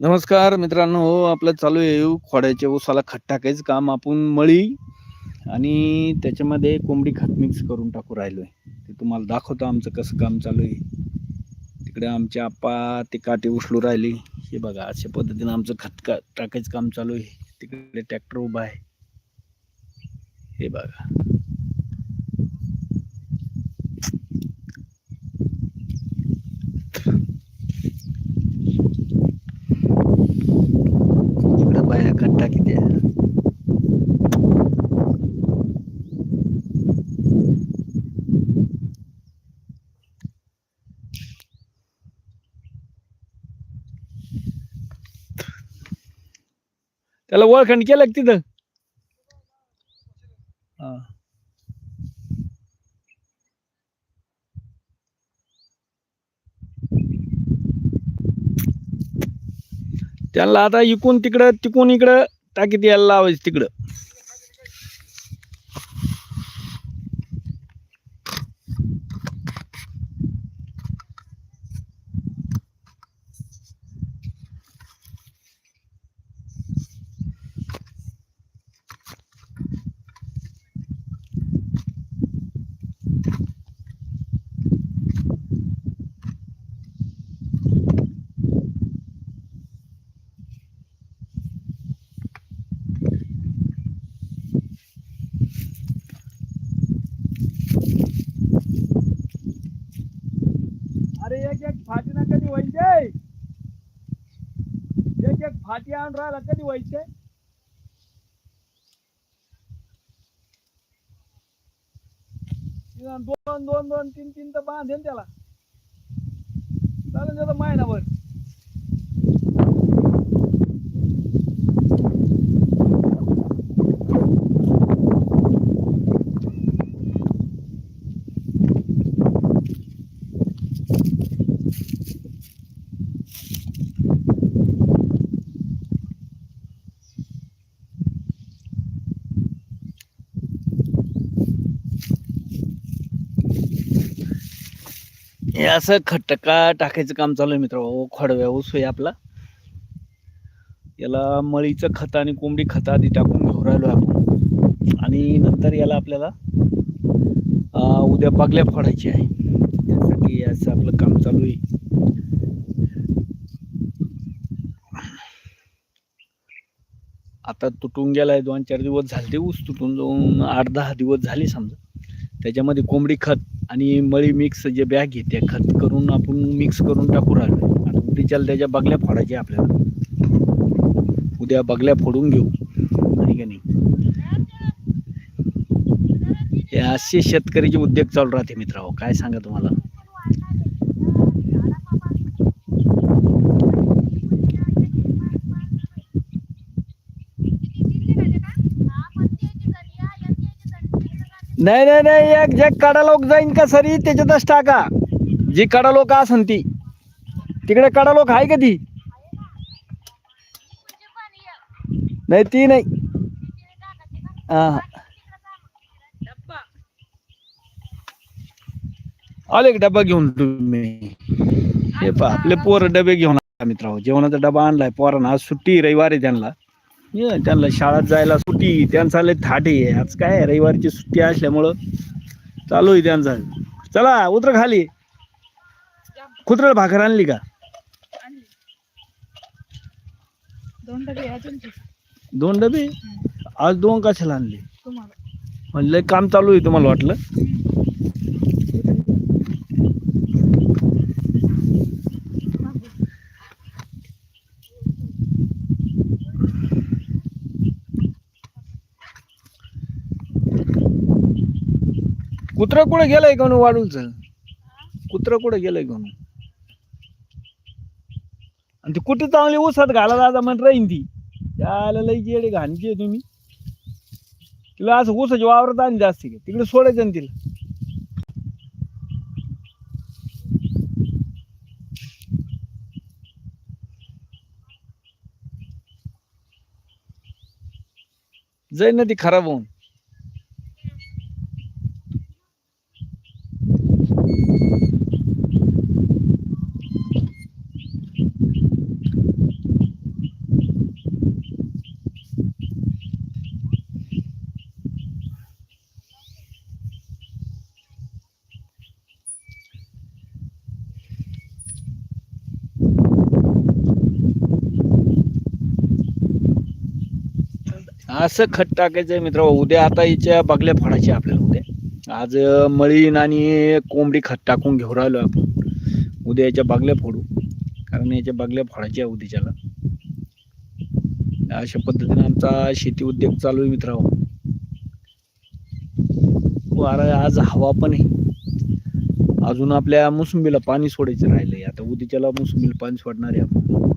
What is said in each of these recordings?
नमस्कार मित्रांनो हो, आपलं चालू आहे खोड्याच्या ऊसाला खत टाकायचं काम. आपण मळी आणि त्याच्यामध्ये कोंबडी खत मिक्स करून टाकू राहिलोय. ते तुम्हाला दाखवतो आमचं कसं काम चालू आहे. तिकडे आमचे आप्पा ते काटे उचलू राहिले. हे बघा अशा पद्धतीनं आमचं खत का टाकायचं काम चालू आहे. तिकडे ट्रॅक्टर उभा आहे. हे बघा. त्याला ओळखण केलं का तिथं हा. त्याला आता इकून तिकडं तिकून इकडं टाकीत यायला लावायचं तिकडं अरे एक एक फाटी ना कधी व्हायचे एक एक फाटी आणून राहिला कधी व्हायचे? दोन दोन दोन तीन तीन तर बांधेन त्याला. चालेल त्याचा महिनाभर हे असं खटका टाकायचं काम चालू आहे मित्र खोडव्या ऊस आहे आपला. याला मळीचं खत आणि कोंबडी खत आधी टाकून घेऊ राहिलो आपण. आणि नंतर याला आपल्याला उद्या बागल्या फोडायची आहे. त्यासाठी याचं आपलं काम चालू आहे. आता तुटून गेलाय दोन चार दिवस झाले ऊस तुटून जाऊन आठ दहा दिवस झाले समजा. त्याच्यामध्ये कोंबडी खत आणि मळी मिक्स जे बॅग घेते खत करून आपण मिक्स करून टाकू राहिलो. आता उद्याच्याला त्याच्या बगल्या फोडायच्या आपल्याला. उद्या बगल्या फोडून घेऊ. आणि का नाही? असे शेतकरीचे उद्योग चालू राहते मित्रांनो. काय सांगा तुम्हाला? नाही नाही नाही एक जे कडा लोक जाईन का सरी त्याच्यातच टाका. जी कडा लोक असन ती. तिकडे कडा लोक आहे का ती? नाही ती नाही. आले डबा घेऊन तुम्ही. हे पहा आपले पोर डबे घेऊन मित्र जेवणाचा डबा आणलाय पोरांना. आज सुट्टी रविवारी त्यांना. त्यांना शाळेत जायला सुट्टी त्यांचा लय थाटे आहे. आज काय रविवारची सुट्टी असल्यामुळं चालू आहे त्यांचा. चला उतर खाली. कुत्र भाकर आणली का? दोन डबे आज दोन कशाला आणले? तुम्हाला. म्हणलं काम चालू आहे तुम्हाला वाटलं? कुत्र कुठे गेलंय गणू वाडूलच कुत्र कुठे गेलंय गणू आणि ती कुठे चांगली उसात घाला दादा म्हण राहीन ती. त्याला लई गेडे घाणची आहे तुम्ही. तिला असं ऊसाच्या वावरत आणि जास्त आहे. तिकडे सोडायचं ना तिला. जाईन ना ती खराब होऊन. असं खत टाकायचं आहे मित्र उद्या आता हिच्या बागल्या फोडायच्या आपल्याला उद्या. आज मळीन आणि कोंबडी खत टाकून घेऊन राहिलो आपण. उद्या याच्या बागल्या फोडू. कारण याच्या बागल्या फोडायच्या आहे उद्याच्याला अशा पद्धतीने आमचा शेती उद्योग चालू आहे मित्र वारा आज हवा पण आहे. अजून आपल्या मोसंबीला पाणी सोडायचं राहिलंय. आता उद्याच्याला मोसंबीला पाणी सोडणार आहे आपण.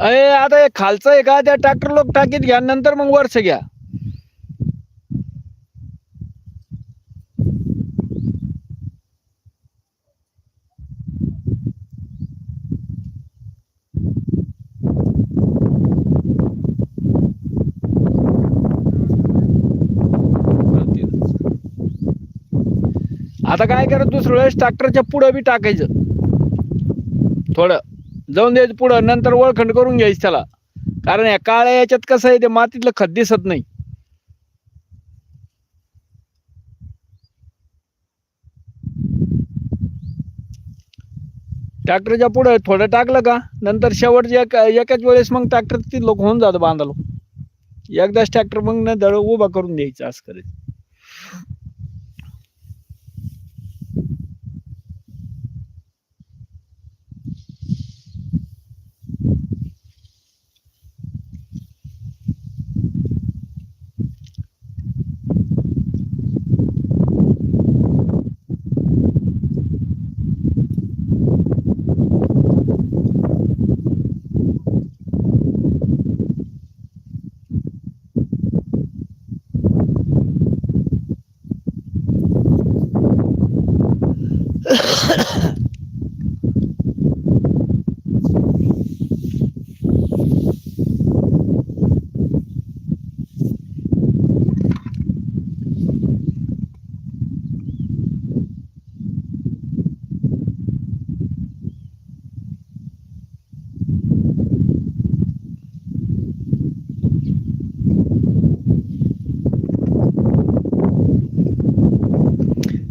अरे आता हे खालचं आहे का त्या ट्रॅक्टर लोक टाकीत घ्या नंतर मग वर्ष घ्या. आता काय करत दुसऱ्या वेळेस ट्रॅक्टरच्या पुढं बी टाकायचं. थोडं. जाऊन द्यायचं पुढं नंतर वळखंड करून घ्यायचं त्याला. कारण या काळ्या याच्यात कसं आहे ते मातीतलं खत दिसत नाही. ट्रॅक्टरच्या पुढे थोडं टाकलं का नंतर शेवटच्या एकाच वेळेस मग ट्रॅक्टर ती लोक होऊन जातं बांधालो एकदाच ट्रॅक्टर मग न दळ उभा करून द्यायचं असं करायचं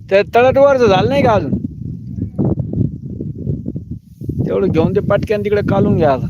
त्या तळटवरच झालं नाही का अजून? तेवढं घेऊन ते पटक्यान तिकडे कालून घ्या आता.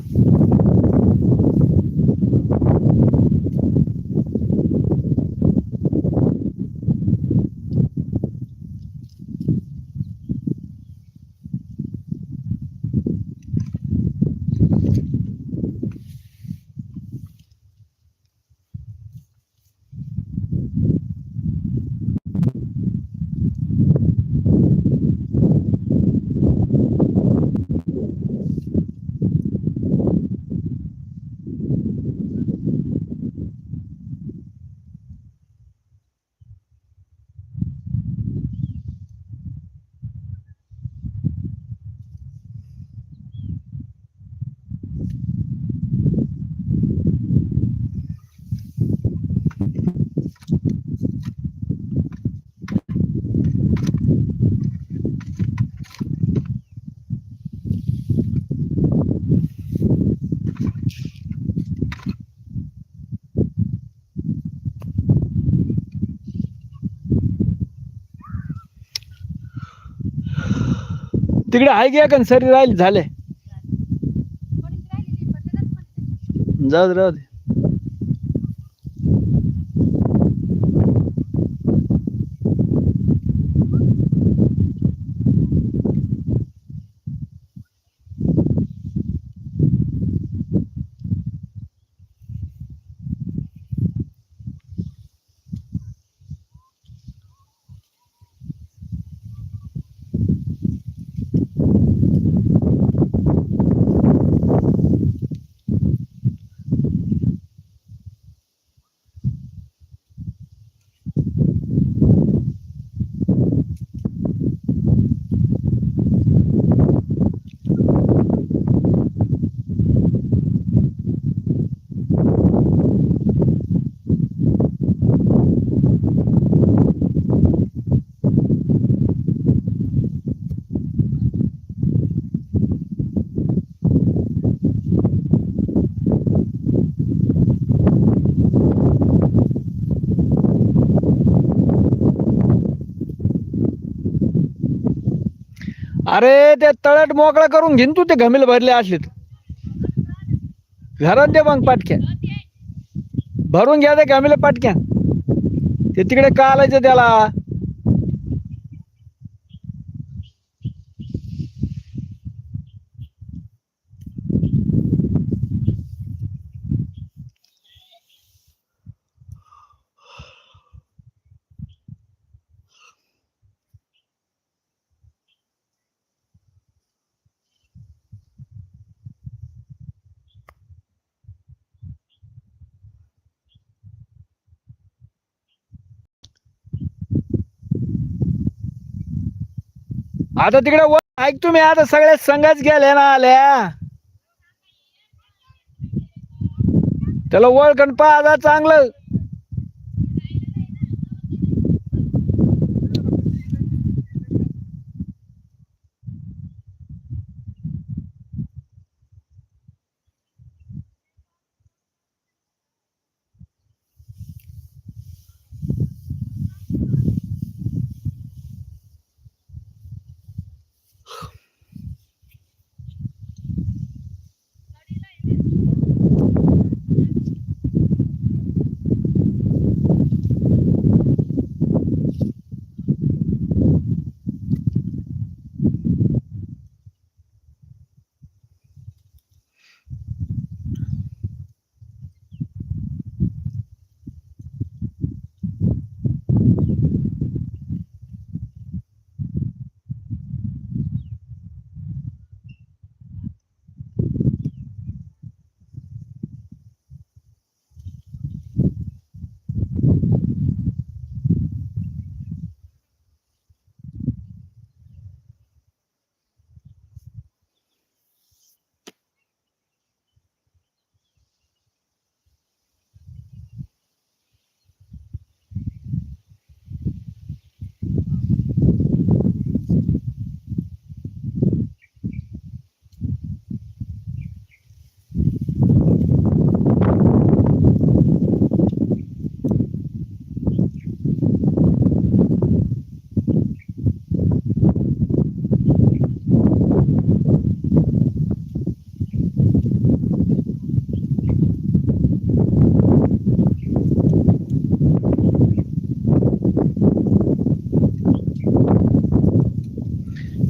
तिकडे आहे की का सरी राहील? झाले. जाऊ दे, राहू दे. अरे ते तळट मोकळा करून घेईन तू ते घमेल भरले असले घरात दे मग पाटक्या. भरून घ्या ते घमेल पाटक्या. ते तिकडे का आलायचं त्याला. आता तिकडे ऐक तुम्ही आता सगळ्या संघच गेले ना आल्या. त्याला ओळखण पाहा चांगलं.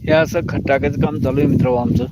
हे असं खटाकाचं काम चालू आहे मित्र आमचं.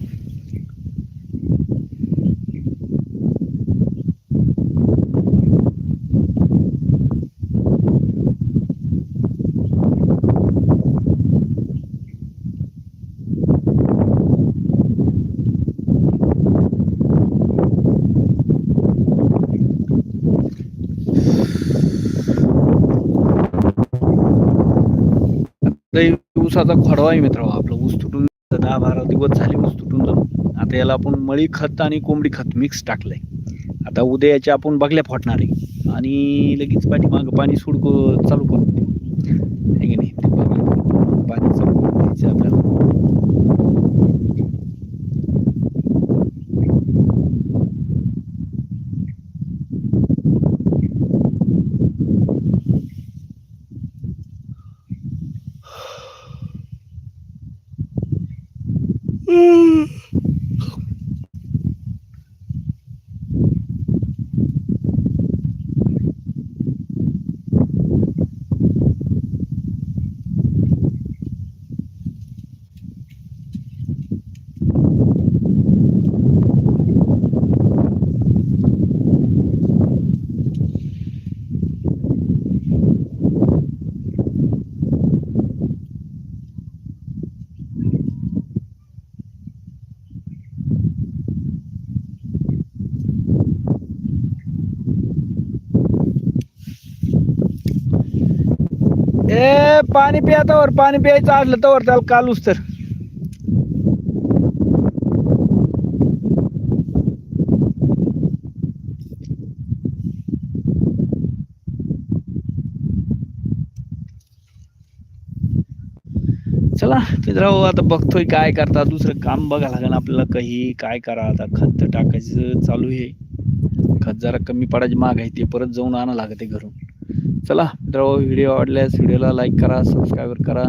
लई ऊसाचा खोडवा आहे मित्र आपला ऊस तुटून दहा बारा दिवस झाले ऊस तुटून जाऊन आता याला आपण मळी खत आणि कोंबडी खत मिक्स टाकलंय. आता उद्या याच्या आपण बगल्या फोडणार आहे. आणि लगेच पाठीमागं पाणी सोडक चालू करू की नाही? पाणी चालू करून आपल्याला. पाणी प्या तवर पाणी प्यायचं असलं तवर त्याला कालूच तर. चला मित्रांनो आता बघतोय काय करता दुसरं काम बघा लागेल आपल्याला काही. काय करा आता? खत टाकायचं चालू आहे. खत जरा कमी पडायची माग आहे ते परत जाऊन आणा लागते घरून. चला मित्रांनो व्हिडिओ आवडल्यास व्हिडिओला लाईक करा सबस्क्राईब करा.